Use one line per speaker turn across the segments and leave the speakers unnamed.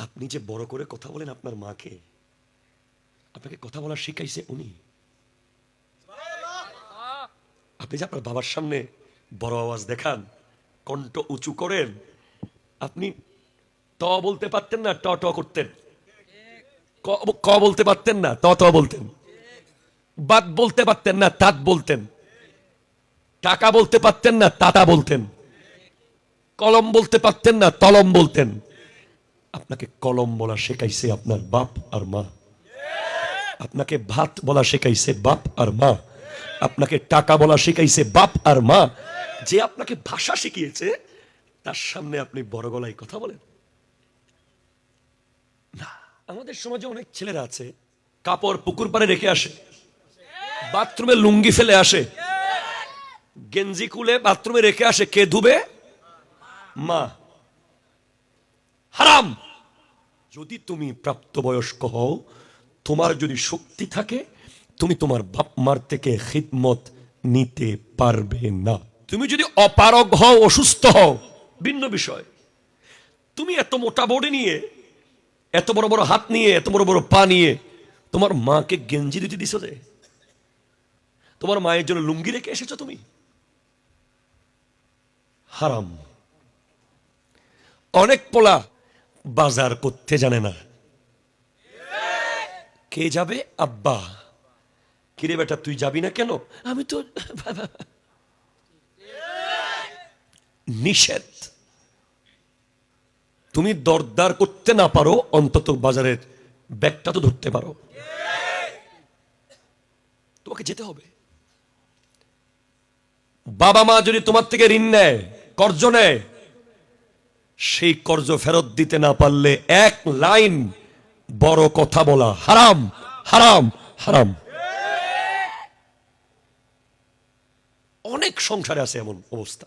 আপনি যে বড় করে কথা বলেন আপনার মাকে, আপনাকে কথা বলা শিখাইছে উনি। আপনি যে আপনার বাবার সামনে বড় আওয়াজ দেখান, কণ্ঠ উঁচু করেন, আপনি ত বলতে পারতেন না, ট ট করতেন। ক- বলতে পারতেন না, ত ত বলতেন। বাদ বলতে পারতেন না, তাত বলতেন। টাকা বলতে পারতেন না, তাতা বলতেন। কলম বলতে পারতেন না, তলম বলতেন। আপনাকে কলম বলা শেখাইছে আপনার বাপ আর মা। আপনাকে ভাত বলা শেখাইছে বাপ আর মা। আপনাকে টাকা বলা শেখাইছে বাপ আর মা। যে আপনাকে ভাষা শিখিয়েছে, তার সামনে আপনি বড় গলায় কথা বলেন। না, আমাদের সমাজে অনেক ছেলেরা আছে, কাপড় পুকুর পাড়ে রেখে আসে, বাথরুমে লুঙ্গি ফেলে আসে, গেঞ্জি খুলে বাথরুমে রেখে আসে, কে ধুবে? মা। হারাম। যদি তুমি প্রাপ্তবয়স্ক হও, তোমার যদি শক্তি থাকে, তুমি তোমার বাপ মার থেকে খিদমত নিতে পারবে না। তুমি যদি অপারগ হও, অসুস্থ হও, ভিন্ন বিষয়। তুমি এত মোটা বডি নিয়ে, এত বড় বড় হাত নিয়ে, এত বড় বড় পা নিয়ে তোমার মাকে গেঞ্জি দিতে দিছো যে? তোমার মায়ের জন্য লুঙ্গি রেখে এসেছ তুমি? হারাম। অনেক পোলা বাজার করতে জানে না। কে যাবে? আব্বা। কিরে বেটা, তুই যাবি না কেন? আমি তো নিষেধ। তুমি দরদার করতে না পারো, অন্তত বাজারের ব্যাগটা তো ধরতে পারো। তোমাকে যেতে হবে। বাবা মা যদি তোমার থেকে ঋণ নেয়, কর্জ নেয় সেই কর্জ ফেরত দিতে না পারলে এক লাইন বড় কথা বলা হারাম হারাম হারাম। অনেক সংসারে আছে এমন অবস্থা।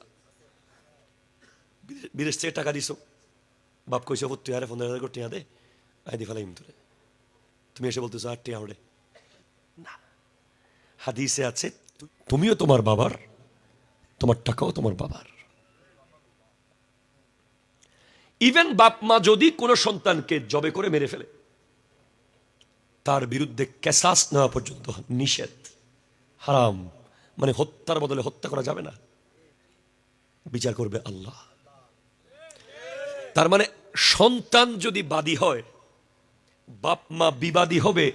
বিদেশ- থেকে টাকা দিছো। বাপ কইছে "ও, তুই আরে পনেরো হাজার করে টিয়া দে আই দি ফেলাইম তোরে। তুমি এসে বলতেছো আর টিয়া ওড়ে না। হাদিসে আছে তুমিও তোমার বাবার তোমার টাকাও তোমার বাবার। ইভেন বাপ মা যদি কোনো সন্তানকে জবে করে মেরে ফেলে, তার বিরুদ্ধে ক্যাসাস নেওয়া পর্যন্ত নিষেধ। হারাম। মানে হত্যার বদলে হত্যা করা যাবে না। বিচার করবে আল্লাহ। তার মানে সন্তান যদি বাদী হয়, বাপ মা বিবাদী হবে,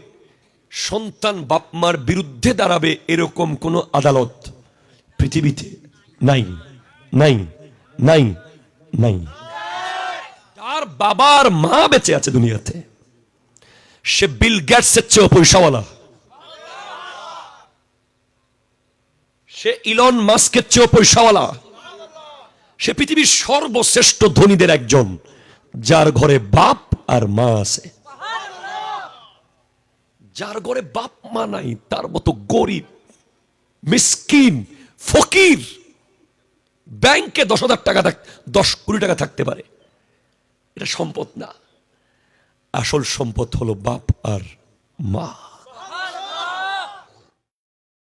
সন্তান বাপ মার বিরুদ্ধে দাঁড়াবে এরকম কোনো আদালত পৃথিবীতে নাই নাই নাই নাই। বাবার মা বেঁচে আছে দুনিয়াতে। সে বিল গেটসের চেয়েও পয়সাওয়ালা। সে ইলন মাস্কের চেয়েও পয়সাওয়ালা। সে পৃথিবীর সর্বশ্রেষ্ঠ ধনীদের একজন, যার ঘরে বাপ আর মা আছে। যার ঘরে বাপ মা নাই, তার মতো গরিব, মিসকিন, ফকির, ব্যাংকে দশ হাজার টাকা থাক, দশ কোটি টাকা থাকতে পারে। এটা সম্পদ না। আসল সম্পদ হলো বাপ আর মা।